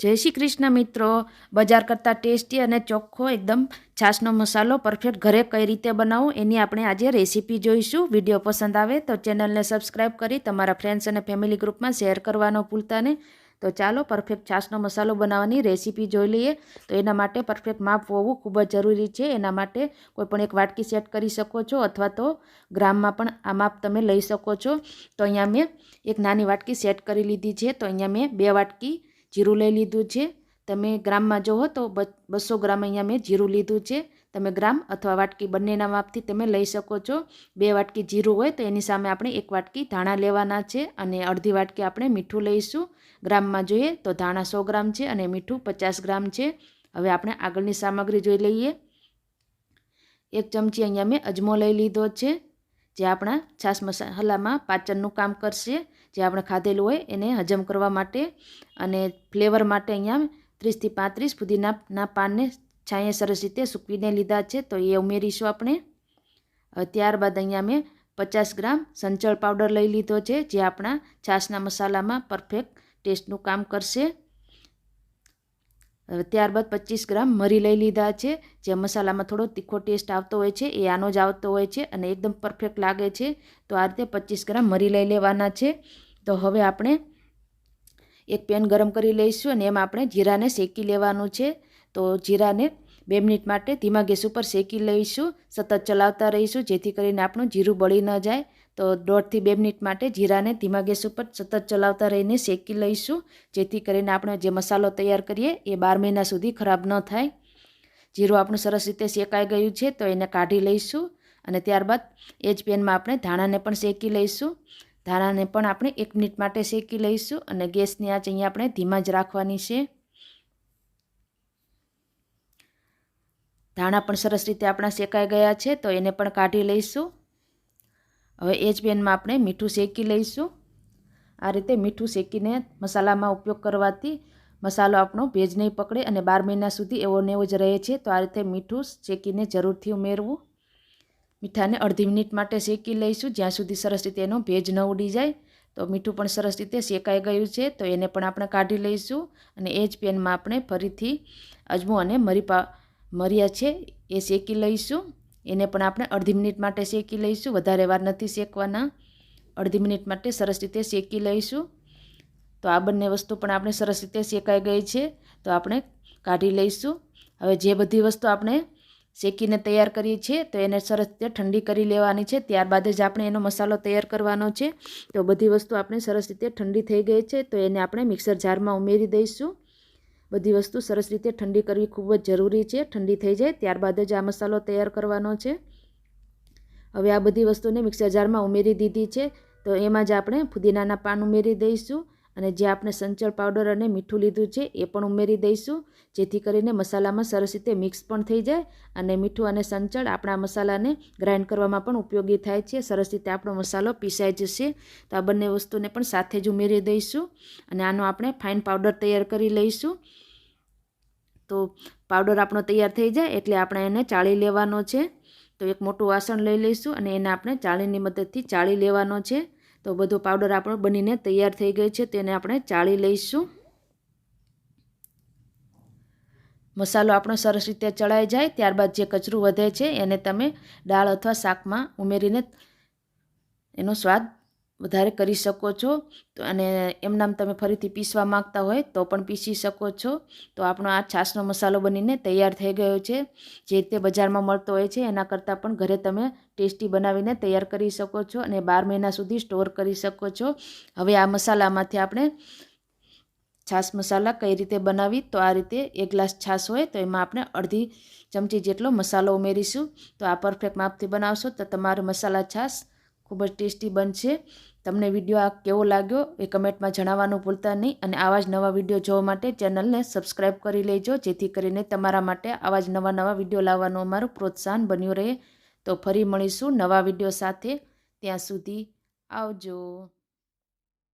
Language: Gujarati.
જય શ્રી કૃષ્ણ મિત્રો. બજાર કરતાં ટેસ્ટી અને ચોખ્ખો એકદમ છાશનો મસાલો પરફેક્ટ ઘરે કઈ રીતે બનાવવું એની આપણે આજે રેસીપી જોઈશું. વીડિયો પસંદ આવે તો ચેનલને સબસ્ક્રાઈબ કરી તમારા ફ્રેન્ડ્સ અને ફેમિલી ગ્રુપમાં શેર કરવાનો ભૂલતા તો ચાલો પરફેક્ટ છાશનો મસાલો બનાવવાની રેસીપી જોઈ લઈએ. તો એના માટે પરફેક્ટ માપ હોવું ખૂબ જ જરૂરી છે. એના માટે કોઈ પણ એક વાટકી સેટ કરી શકો છો અથવા તો ગ્રામમાં પણ આ માપ તમે લઈ શકો છો. તો અહીંયા મેં એક નાની વાટકી સેટ કરી લીધી છે. તો અહીંયા મેં બે વાટકી જીરું લઈ લીધું છે. તમે ગ્રામમાં જોવો તો બસો ગ્રામ અહીંયા મેં જીરું લીધું છે. તમે ગ્રામ અથવા વાટકી બંનેના માપથી તમે લઈ શકો છો. બે વાટકી જીરું હોય તો એની સામે આપણે એક વાટકી ધાણા લેવાના છે અને અડધી વાટકી આપણે મીઠું લઈશું. ગ્રામમાં જોઈએ તો ધાણા સો ગ્રામ છે અને મીઠું પચાસ ગ્રામ છે. હવે આપણે આગળની સામગ્રી જોઈ લઈએ. એક ચમચી અહીંયા મેં અજમો લઈ લીધો છે. જે આપણા છાસ મસાલામાં પાચનનું કામ કરશે. જે આપણે ખાધેલું હોય એને હજમ કરવા માટે અને ફ્લેવર માટે અહીંયા ત્રીસથી પાંત્રીસ પુદીનાના પાનને છાંયે સરસ રીતે સૂકવીને લીધા છે. તો એ ઉમેરીશું આપણે. ત્યારબાદ અહીંયા મેં પચાસ ગ્રામ સંચળ પાવડર લઈ લીધો છે, જે આપણા છાશના મસાલામાં પરફેક્ટ ટેસ્ટનું કામ કરશે. ત્યારબાદ પચીસ ગ્રામ મરી લઈ લીધા છે. જે મસાલામાં થોડો તીખો ટેસ્ટ આવતો હોય છે, એ આનો જ આવતો હોય છે અને એકદમ પરફેક્ટ લાગે છે. તો આ રીતે પચીસ ગ્રામ મરી લઈ લેવાના છે. તો હવે આપણે એક પેન ગરમ કરી લઈશું અને એમાં આપણે જીરાને શેકી લેવાનું છે. તો જીરાને બે મિનિટ માટે ધીમા ગેસ ઉપર શેકી લઈશું, સતત ચલાવતા રહીશું, જેથી કરીને આપણું જીરું બળી ન જાય. તો દોઢથી બે મિનિટ માટે જીરાને ધીમા ગેસ ઉપર સતત ચલાવતા રહીને શેકી લઈશું, જેથી કરીને આપણે જે મસાલો તૈયાર કરીએ એ બાર મહિના સુધી ખરાબ ન થાય. જીરું આપણું સરસ રીતે શેકાઈ ગયું છે, તો એને કાઢી લઈશું અને ત્યારબાદ એ જ પેનમાં આપણે ધાણાને પણ શેકી લઈશું. ધાણાને પણ આપણે એક મિનિટ માટે શેકી લઈશું અને ગેસની આંચ અહીંયા આપણે ધીમા જ રાખવાની છે. ધાણા પણ સરસ રીતે આપણા શેકાઈ ગયા છે, તો એને પણ કાઢી લઈશું. હવે એ જ પેનમાં આપણે મીઠું શેકી લઈશું. આ રીતે મીઠું શેકીને મસાલામાં ઉપયોગ કરવાથી મસાલો આપણો ભેજ નહીં પકડે અને બાર મહિના સુધી એવો ને એવો જ રહે છે, તો આ રીતે મીઠું શેકીને જરૂરથી ઉમેરવું. મીઠાને અડધી મિનિટ માટે શેકી લઈશું, જ્યાં સુધી સરસ રીતે એનો ભેજ ન ઉડી જાય. તો મીઠું પણ સરસ રીતે શેકાઈ ગયું છે, તો એને પણ આપણે કાઢી લઈશું અને એ જ પેનમાં આપણે ફરીથી અજમો અને મરી મરિયા છે, એ શેકી લઈશું. એને પણ આપણે અડધી મિનિટ માટે શેકી લઈશું. વધારે વાર નથી શેકવાના. અડધી મિનિટ માટે સરસ રીતે શેકી લઈશું. તો આ બંને વસ્તુ પણ આપણે સરસ રીતે શેકાઈ ગઈ છે. તો આપણે કાઢી લઈશું. હવે જે બધી વસ્તુ આપણે શેકીને તૈયાર કરીએ છીએ, તો એને સરસ રીતે ઠંડી કરી લેવાની છે. ત્યારબાદ જ આપણે એનો મસાલો તૈયાર કરવાનો છે. તો બધી વસ્તુ આપણે સરસ રીતે ઠંડી થઈ ગઈ છે. તો એને આપણે મિક્સર જારમાં ઉમેરી દઈશું. બધી વસ્તુ સરસ રીતે ઠંડી કરવી ખૂબ જ જરૂરી છે. ઠંડી થઈ જાય ત્યારબાદ જ આ મસાલો તૈયાર કરવાનો છે. હવે આ બધી વસ્તુને મિક્સર જારમાં ઉમેરી દીધી છે. તો એમાં જ આપણે ફુદીનાના પાન ઉમેરી દઈશું અને જે આપણે સંચળ પાવડર અને મીઠું લીધું છે એ પણ ઉમેરી દઈશું. જેથી કરીને મસાલામાં સરસ રીતે મિક્સ પણ થઈ જાય અને મીઠું અને સંચળ આપણા મસાલાને ગ્રાઇન્ડ કરવામાં પણ ઉપયોગી થાય છે. સરસ રીતે આપણો મસાલો પીસાઈ જશે. તો આ બંને વસ્તુને પણ સાથે જ ઉમેરી દઈશું અને આનો આપણે ફાઇન પાવડર તૈયાર કરી લઈશું. તો પાવડર આપણો તૈયાર થઈ જાય એટલે આપણે એને ચાળી લેવાનો છે. તો એક મોટું વાસણ લઈ લઈશું અને એને આપણે ચાળીની મદદથી ચાળી લેવાનો છે. તો બધો પાવડર આપણો બનીને તૈયાર થઈ ગયો છે, તેને આપણે ચાળી લઈશું. મસાલો આપણો સરસ રીતે ચડાઈ જાય, ત્યારબાદ જે કચરું વધે છે એને તમે દાળ અથવા શાકમાં ઉમેરીને એનો સ્વાદ વધારે કરી શકો છો. તો અને એમનામ તમે ફરીથી પીસવા માગતા હોય તો પણ પીસી શકો છો. તો આપણો આ છાશનો મસાલો બનીને તૈયાર થઈ ગયો છે. જે રીતે બજારમાં મળતો હોય છે, એના કરતાં પણ ઘરે તમે ટેસ્ટી બનાવીને તૈયાર કરી શકો છો અને બાર મહિના સુધી સ્ટોર કરી શકો છો. હવે આ મસાલામાંથી આપણે છાશ મસાલા કઈ રીતે બનાવી? તો આ રીતે એક ગ્લાસ છાશ હોય તો એમાં આપણે અડધી ચમચી જેટલો મસાલો ઉમેરીશું. તો આ પરફેક્ટ માપથી બનાવશો તો તમારો મસાલા છાશ ખૂબ જ ટેસ્ટી બનશે. તમને વીડિયો આ કેવો લાગ્યો એ કમેન્ટમાં જણાવવાનું ભૂલતા નહીં અને આવા જ નવા વીડિયો જોવા માટે ચેનલને સબસ્ક્રાઈબ કરી લેજો, જેથી કરીને તમારા માટે આવા જ નવા નવા વીડિયો લાવવાનું અમારું પ્રોત્સાહન બન્યું રહે. તો ફરી મળીશું નવા વીડિયો સાથે. ત્યાં સુધી આવજો.